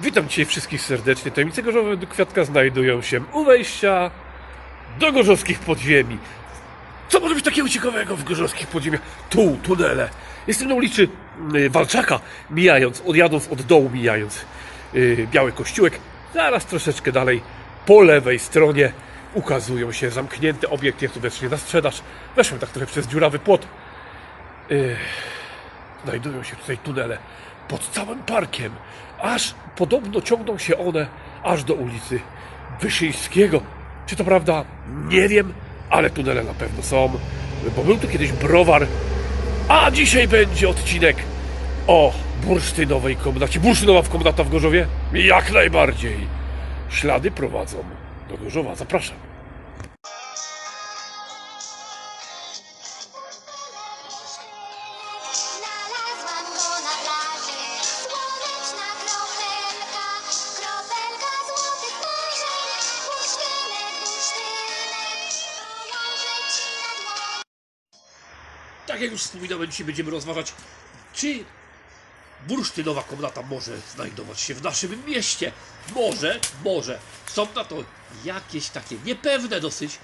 Witam dzisiaj wszystkich serdecznie. Tajemnice gorzowe do kwiatka znajdują się u wejścia do gorzowskich podziemi. Co może być takiego ciekawego w gorzowskich podziemiach? Tu, tunele. Jestem na ulicy y, Walczaka, mijając, odjadąc od dołu, mijając y, Biały Kościółek. Zaraz troszeczkę dalej, po lewej stronie ukazują się zamknięte obiekty, jak to wiecznie na sprzedaż. Weszłem tak trochę przez dziurawy płot. Y, znajdują się tutaj tunele pod całym parkiem. Aż podobno ciągną się one aż do ulicy Wyszyńskiego. Czy to prawda? Nie wiem, ale tunele na pewno są, bo był tu kiedyś browar. A dzisiaj będzie odcinek o bursztynowej komnacie. Bursztynowa w komnata w Gorzowie? Jak najbardziej. Ślady prowadzą do Gorzowa. Zapraszam. Tak jak już wspominałem, dzisiaj będziemy rozważać, czy bursztynowa komnata może znajdować się w naszym mieście. Może, może. Są na to jakieś takie niepewne dosyć,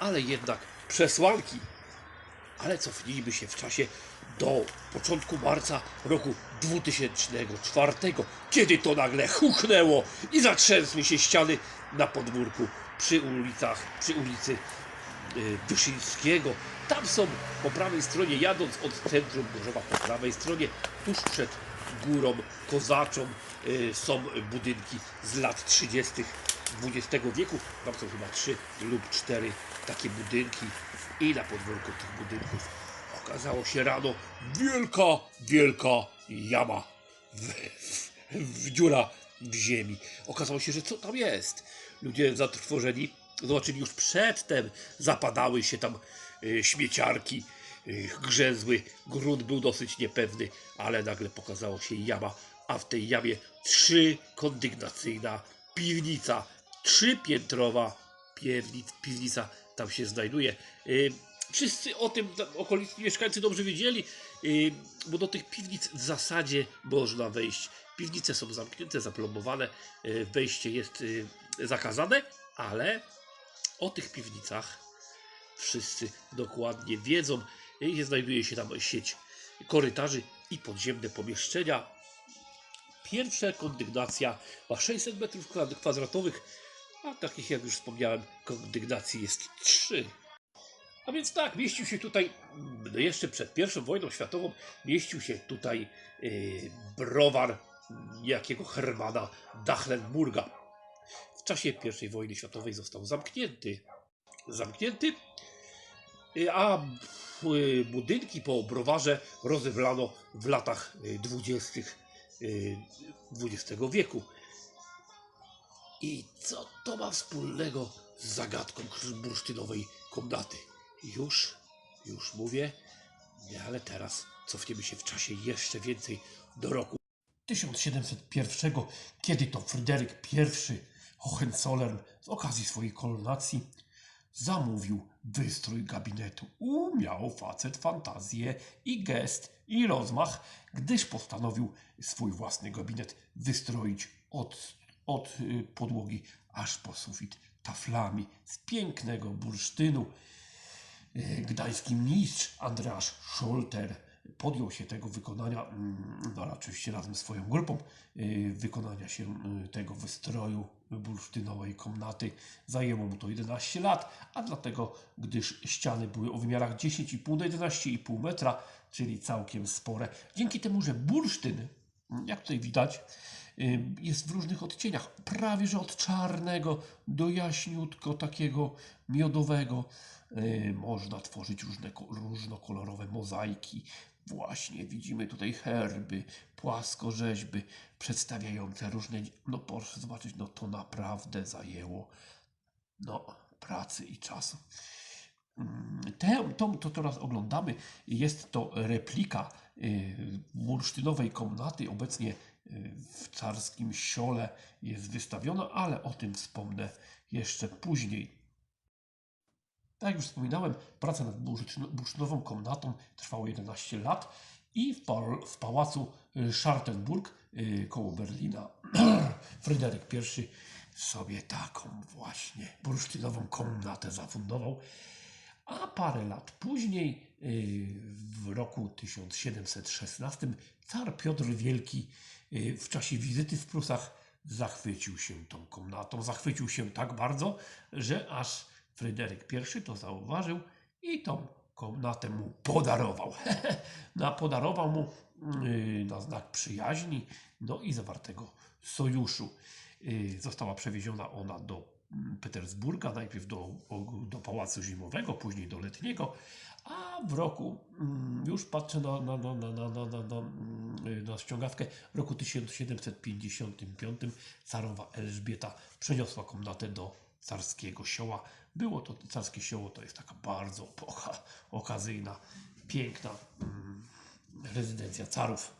ale jednak przesłanki. Ale cofnijmy się w czasie do początku marca roku 2004, kiedy to nagle huchnęło i zatrzęsły się ściany na podwórku przy ulicach, przy ulicy y, Wyszyńskiego. Tam są po prawej stronie, jadąc od centrum Gorzowa, po prawej stronie, tuż przed górą kozaczą y, są budynki z lat 30. XX wieku. Tam są chyba trzy lub cztery takie budynki i na podwórku tych budynków okazało się rano wielka, wielka jama w, w, w dziura w ziemi. Okazało się, że co tam jest? Ludzie zatrwożeni zobaczyli już przedtem, zapadały się tam y, śmieciarki, y, grzezły, grunt był dosyć niepewny, ale nagle pokazało się jama, a w tej jamie trzykondygnacyjna piwnica, trzypiętrowa piwnic, piwnica tam się znajduje. Y, Wszyscy o tym okoliczni mieszkańcy dobrze wiedzieli, bo do tych piwnic w zasadzie można wejść. Piwnice są zamknięte, zaplombowane, wejście jest zakazane, ale o tych piwnicach wszyscy dokładnie wiedzą. Znajduje się tam sieć korytarzy i podziemne pomieszczenia. Pierwsza kondygnacja ma 600 metrów kwa- kwadratowych, a takich jak już wspomniałem, kondygnacji jest 3. A więc tak, mieścił się tutaj, mm, jeszcze przed pierwszą wojną światową, mieścił się tutaj yy, browar jakiego Hermana Dachlenburga. Czasie pierwszej wojny światowej został zamknięty. Zamknięty, yy, a yy, budynki po browarze rozewlano w latach yy, dwudziestych yy, XX wieku. I co to ma wspólnego z zagadką bursztynowej komnaty? Już, już mówię, ale teraz cofniemy się w czasie jeszcze więcej do roku 1701, kiedy to Fryderyk I Hohenzollern z okazji swojej koronacji zamówił wystrój gabinetu. Umiał facet fantazję i gest i rozmach, gdyż postanowił swój własny gabinet wystroić od, od y, podłogi aż po sufit taflami z pięknego bursztynu. Y, Gdański mistrz Andreasz Scholter podjął się tego wykonania, mm, no oczywiście razem z swoją grupą, y, wykonania się tego wystroju bursztynowej komnaty. Zajęło mu to 11 lat, a dlatego, gdyż ściany były o wymiarach 10,5 do 11,5 metra, czyli całkiem spore. Dzięki temu, że bursztyn, jak tutaj widać, y, jest w różnych odcieniach, prawie że od czarnego do jaśniutko takiego miodowego. Y, Można tworzyć różne, ko- różnokolorowe mozaiki. Właśnie widzimy tutaj herby, płaskorzeźby przedstawiające różne. No proszę zobaczyć, no to naprawdę zajęło no, pracy i czasu. Mm, Tę, tą, to teraz oglądamy, jest to replika y, bursztynowej komnaty. Obecnie y, w carskim siole jest wystawiona, ale o tym wspomnę jeszcze później. Tak jak już wspominałem, praca nad bursztyn- bursztynową komnatą trwała 11 lat I w, par, w pałacu y, Schartenburg y, koło Berlina Fryderyk I sobie taką właśnie bursztynową komnatę zafundował. A parę lat później, y, w roku 1716, car Piotr Wielki y, w czasie wizyty w Prusach zachwycił się tą komnatą. Zachwycił się tak bardzo, że aż Fryderyk I to zauważył i tą komnatę mu podarował. no, podarował mu yy, na znak przyjaźni, no i zawartego sojuszu. Yy, została przewieziona ona do mm, Petersburga, najpierw do, do pałacu zimowego, później do letniego, a w roku, mm, już patrzę na, na, na, na, na, na, na, na mm, ściągawkę, w roku 1755 carowa Elżbieta przeniosła komnatę do carskiego sioła było to carskie sioło, to jest taka bardzo oka, okazyjna, piękna mm, rezydencja carów.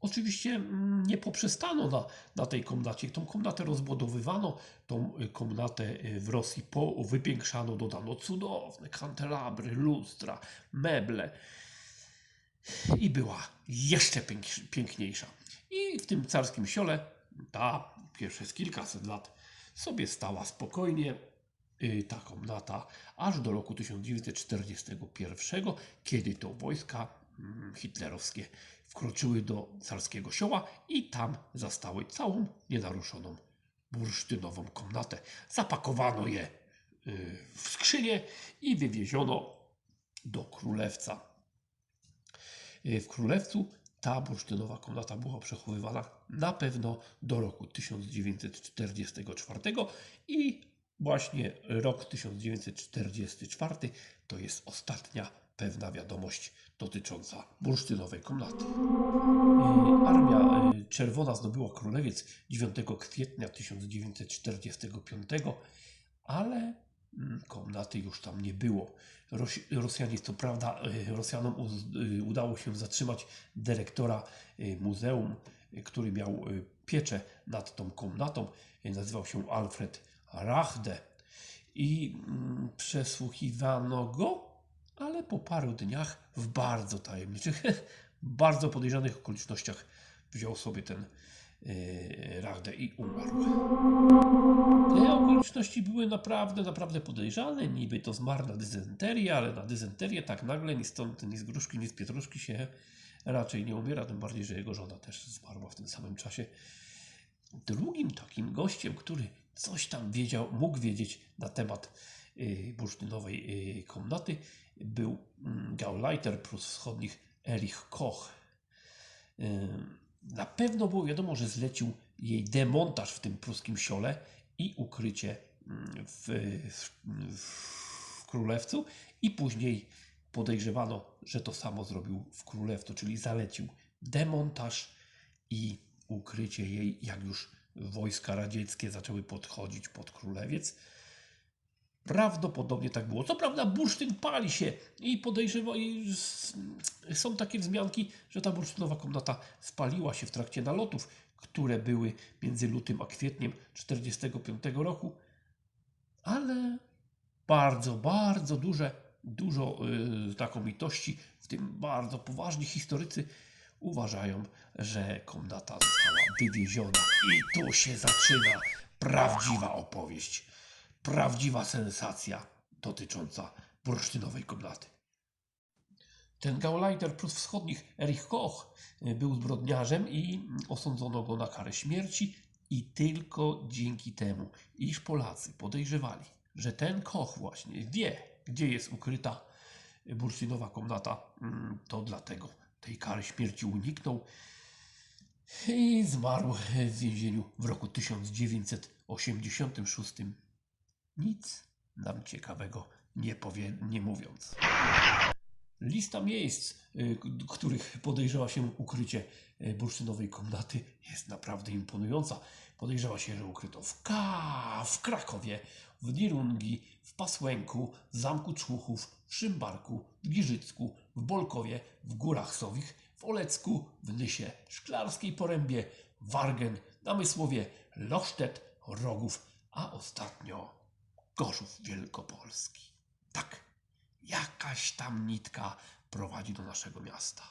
Oczywiście mm, nie poprzestano na, na tej komnacie. Tą komnatę rozbudowywano, tą y, komnatę y, w Rosji po, wypiększano, dodano cudowne kandelabry, lustra, meble i była jeszcze pięk- piękniejsza. I w tym carskim siole ta pierwsze kilkaset lat sobie stała spokojnie y, ta komnata aż do roku 1941, kiedy to wojska mm, hitlerowskie wkroczyły do carskiego sioła i tam zastały całą nienaruszoną bursztynową komnatę. Zapakowano je y, w skrzynię i wywieziono do królewca. Y, W królewcu ta bursztynowa komnata była przechowywana na pewno do roku 1944 i właśnie rok 1944 to jest ostatnia pewna wiadomość dotycząca bursztynowej komnaty. Y, Armia y, Czerwona zdobyła Królewiec 9 kwietnia 1945, ale mm, komnaty już tam nie było. Rosjanie, co prawda, y, Rosjanom udało się zatrzymać dyrektora muzeum, który miał pieczę nad tą komnatą. Nazywał się Alfred Rachde i mm, przesłuchiwano go, ale po paru dniach w bardzo tajemniczych, bardzo podejrzanych okolicznościach wziął sobie ten yy, Rachdę i umarł. Te okoliczności były naprawdę, naprawdę podejrzane. Niby to zmarł na ale na dysenterię tak nagle ni stąd, ni z gruszki, ni z pietruszki się raczej nie umiera. Tym bardziej, że jego żona też zmarła w tym samym czasie. Drugim takim gościem, który coś tam wiedział, mógł wiedzieć na temat y, bursztynowej y, komnaty, był mm, Gauleiter Prus Wschodnich Erich Koch. Ym, Na pewno było wiadomo, że zlecił jej demontaż w tym pruskim siole i ukrycie mm, w, w, w Królewcu i później podejrzewano, że to samo zrobił w Królewcu, czyli zalecił demontaż i ukrycie jej, jak już wojska radzieckie zaczęły podchodzić pod Królewiec. Prawdopodobnie tak było. Co prawda bursztyn pali się i podejrzewa, i są takie wzmianki, że ta bursztynowa komnata spaliła się w trakcie nalotów, które były między lutym a kwietniem 1945 roku, ale bardzo, bardzo duże, dużo y, znakomitości, w tym bardzo poważni historycy uważają, że komnata została wywieziona i tu się zaczyna prawdziwa opowieść, prawdziwa sensacja dotycząca bursztynowej komnaty. Ten Gauleiter plus wschodnich Erich Koch był zbrodniarzem i osądzono go na karę śmierci i tylko dzięki temu, iż Polacy podejrzewali, że ten Koch właśnie wie, gdzie jest ukryta bursztynowa komnata, to dlatego tej kary śmierci uniknął i zmarł w więzieniu w roku 1986. Nic nam ciekawego nie powie, nie mówiąc. Lista miejsc, y, których podejrzewa się ukrycie y, bursztynowej komnaty jest naprawdę imponująca. Podejrzewa się, że ukryto w K, w Krakowie, w Nierungi, w Pasłęku, Zamku Człuchów, w Szymbarku, w Giżycku, w Bolkowie, w Górach Sowich, w Olecku, w Nysie, Szklarskiej Porębie, Wargen, Namysłowie, Losztet, Rogów, a ostatnio Gorzów Wielkopolski. Tak, jakaś tam nitka prowadzi do naszego miasta.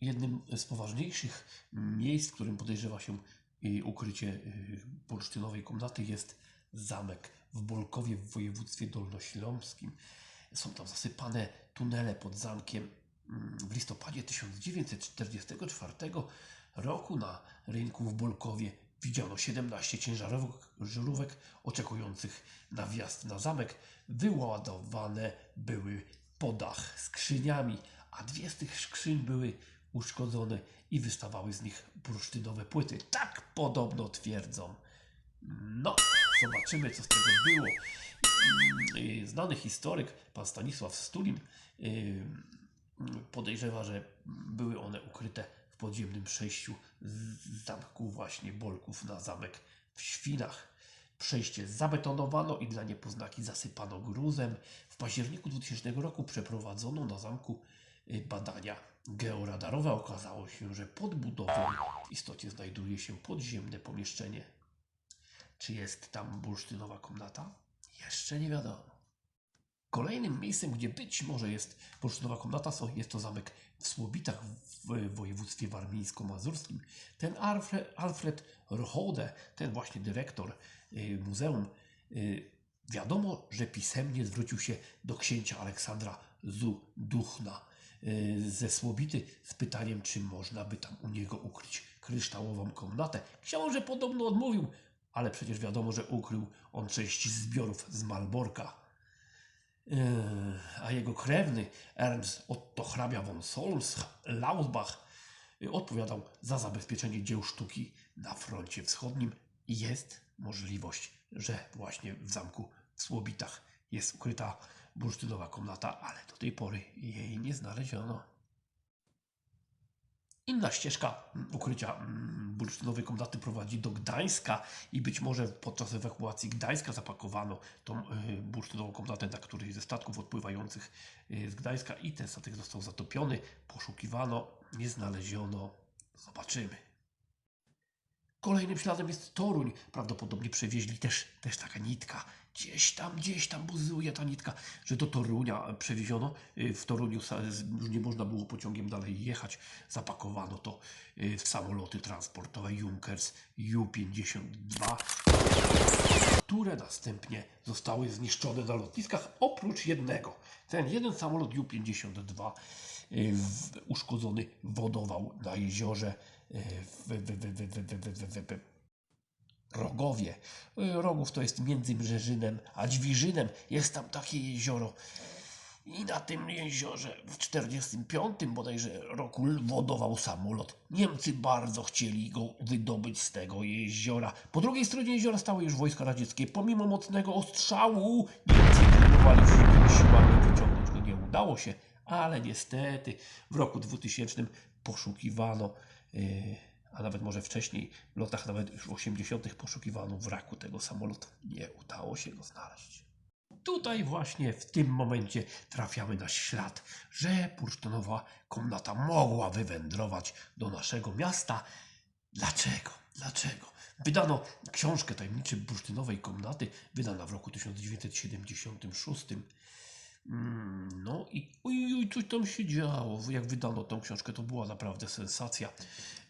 Jednym z poważniejszych miejsc, w którym podejrzewa się y, ukrycie y, bursztynowej komnaty jest zamek w Bolkowie w województwie dolnośląskim. Są tam zasypane tunele pod zamkiem. Mm, W listopadzie 1944 roku na rynku w Bolkowie widziano 17 ciężarówek żarówek oczekujących na wjazd na zamek. Wyładowane były po dach skrzyniami, a dwie z tych skrzyń były uszkodzone i wystawały z nich bursztynowe płyty. Tak podobno twierdzą. No, zobaczymy, co z tego było. Mm, y, Znany historyk, pan Stanisław Stulin, podejrzewa, że były one ukryte w podziemnym przejściu z zamku właśnie Bolków na zamek w Świnach. Przejście zabetonowano i dla niepoznaki zasypano gruzem. W październiku 2000 roku przeprowadzono na zamku y, badania georadarowe. Okazało się, że pod budową w istocie znajduje się podziemne pomieszczenie. Czy jest tam bursztynowa komnata? Jeszcze nie wiadomo. Kolejnym miejscem, gdzie być może jest bursztynowa komnata, jest to zamek w Słobitach w województwie warmińsko-mazurskim. Ten Alfred, Alfred Rohode, ten właśnie dyrektor y, muzeum, y, wiadomo, że pisemnie zwrócił się do księcia Aleksandra Zuduchna y, ze Słobity z pytaniem, czy można by tam u niego ukryć kryształową komnatę. Książę podobno odmówił, ale przecież wiadomo, że ukrył on część zbiorów z Malborka. Yy, a jego krewny Ernst Otto hrabia von Solms Lausbach yy, odpowiadał za zabezpieczenie dzieł sztuki na froncie wschodnim jest możliwość, że właśnie w zamku w Słobitach jest ukryta bursztynowa komnata, ale do tej pory jej nie znaleziono. Inna ścieżka mm, ukrycia mm, bursztynowej komnaty prowadzi do Gdańska i być może podczas ewakuacji Gdańska zapakowano tą y, bursztynową komnatę na któryś ze statków odpływających y, z Gdańska i ten statek został zatopiony, poszukiwano, nie znaleziono. Zobaczymy. Kolejnym śladem jest Toruń. Prawdopodobnie przewieźli też, też taka nitka. Gdzieś tam, gdzieś tam buzuje ta nitka, że do Torunia przewieziono. Y, W Toruniu już nie można było pociągiem dalej jechać. Zapakowano to y, w samoloty transportowe Junkers Ju-52, które następnie zostały zniszczone na lotniskach, oprócz jednego. Ten jeden samolot Ju-52 y, w- uszkodzony wodował na jeziorze y, w, w, w, w, w, w, w, w, w, Rogowie. Y, Rogów to jest między Brzeżynem a Dźwiżynem. Jest tam takie jezioro. I na tym jeziorze w 45 bodajże roku wodował samolot. Niemcy bardzo chcieli go wydobyć z tego jeziora. Po drugiej stronie jeziora stały już wojska radzieckie. Pomimo mocnego ostrzału Niemcy próbowali siłami wyciągnąć go. Nie udało się, ale niestety w roku 2000 poszukiwano yy, a nawet może wcześniej, w latach nawet już 80. poszukiwano wraku tego samolotu. Nie udało się go znaleźć. Tutaj właśnie w tym momencie trafiamy na ślad, że bursztynowa komnata mogła wywędrować do naszego miasta. Dlaczego? Dlaczego? Wydano książkę tajemniczy bursztynowej komnaty, wydana w roku 1976. Mm, No i oj, coś tam się działo. Jak wydano tą książkę, to była naprawdę sensacja.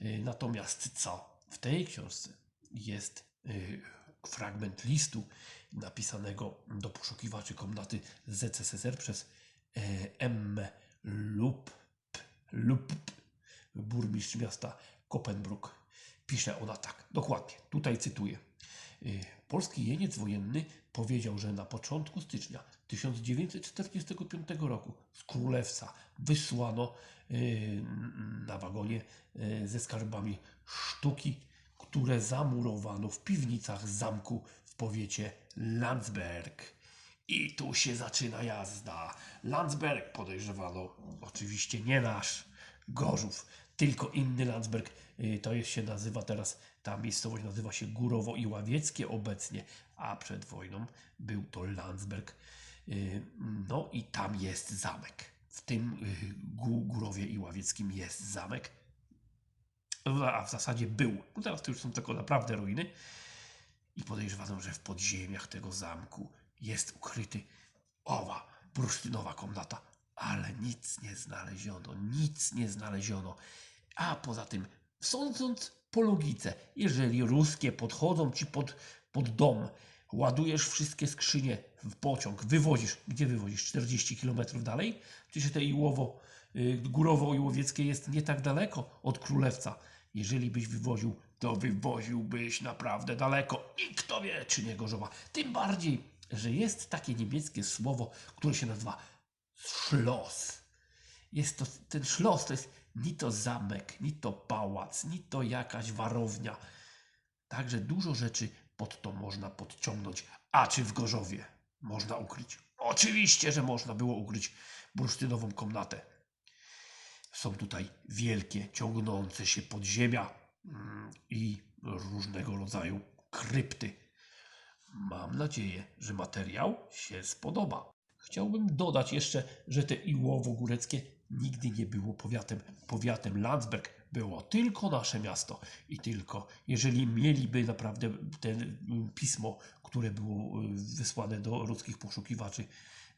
Y, Natomiast co? W tej książce jest y, fragment listu napisanego do poszukiwaczy komnaty ZSSR przez e, M. Lup, Lup, burmistrz miasta Kopenbruk. Pisze ona tak, dokładnie, tutaj cytuję. Y, Polski jeniec wojenny powiedział, że na początku stycznia 1945 roku z Królewca wysłano y, na wagonie y, ze skarbami sztuki, które zamurowano w piwnicach zamku w powiecie Landsberg. I tu się zaczyna jazda. Landsberg podejrzewano, oczywiście nie nasz, Gorzów, tylko inny Landsberg. To jest się nazywa teraz, ta miejscowość nazywa się Górowo i Ławieckie obecnie, a przed wojną był to Landsberg. Y, No i tam jest zamek. W tym y, Gó- Górowie i Ławieckim jest zamek. A w zasadzie był. No teraz to już są tylko naprawdę ruiny. I podejrzewano, że w podziemiach tego zamku jest ukryty owa bursztynowa komnata. ale nic nie znaleziono, nic nie znaleziono. A poza tym, sądząc po logice, jeżeli ruskie podchodzą ci pod, pod dom, ładujesz wszystkie skrzynie w pociąg, wywozisz, gdzie wywozisz? 40 km dalej? Przecież te Iłowo, y, Górowo-Iłowieckie jest nie tak daleko od Królewca. Jeżeli byś wywoził, to wywoziłbyś naprawdę daleko i kto wie, czy nie Gorzowa. Tym bardziej, że jest takie niemieckie słowo, które się nazywa Schloss. Jest to, ten szlos to jest ni to zamek, ni to pałac, ni to jakaś warownia. Także dużo rzeczy pod to można podciągnąć. A czy w Gorzowie można ukryć? Oczywiście, że można było ukryć bursztynową komnatę. Są tutaj wielkie, ciągnące się podziemia mm, i różnego rodzaju krypty. Mam nadzieję, że materiał się spodoba. Chciałbym dodać jeszcze, że te Iłowo Góreckie nigdy nie było powiatem. Powiatem Landsberg było tylko nasze miasto i tylko. Jeżeli mieliby naprawdę ten mm, pismo, które było y, wysłane do ruskich poszukiwaczy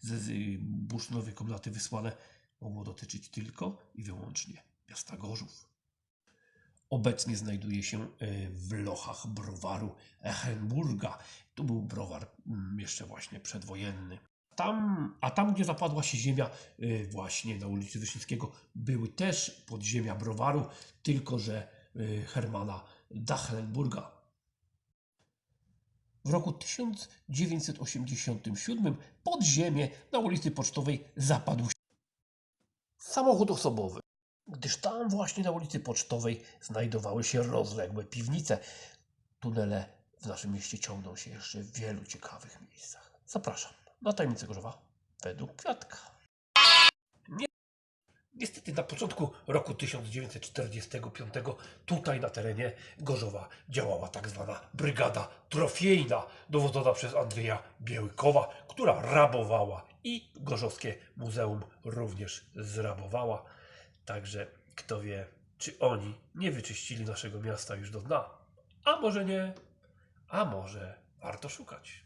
ze y, bursztynowej komnaty wysłane, mogło dotyczyć tylko i wyłącznie miasta Gorzów. Obecnie znajduje się e, w lochach browaru Echenburga. Tu był browar mm, jeszcze właśnie przedwojenny. Tam, a tam, gdzie zapadła się ziemia, e, właśnie na ulicy Wyszyńskiego, były też podziemia browaru, tylko że e, Hermana Dachlenburga. W roku 1987 pod ziemię na ulicy Pocztowej zapadł samochód osobowy, gdyż tam właśnie na ulicy Pocztowej znajdowały się rozległe piwnice. Tunele w naszym mieście ciągną się jeszcze w wielu ciekawych miejscach. Zapraszam na tajemnicę Gorzowa według Kwiatka. Nie. Niestety na początku roku 1945 tutaj na terenie Gorzowa działała tak zwana brygada trofejna dowodzona przez Andrzeja Biełykowa, która rabowała i Gorzowskie Muzeum również zrabowała. Także kto wie, czy oni nie wyczyścili naszego miasta już do dna. A może nie, a może warto szukać.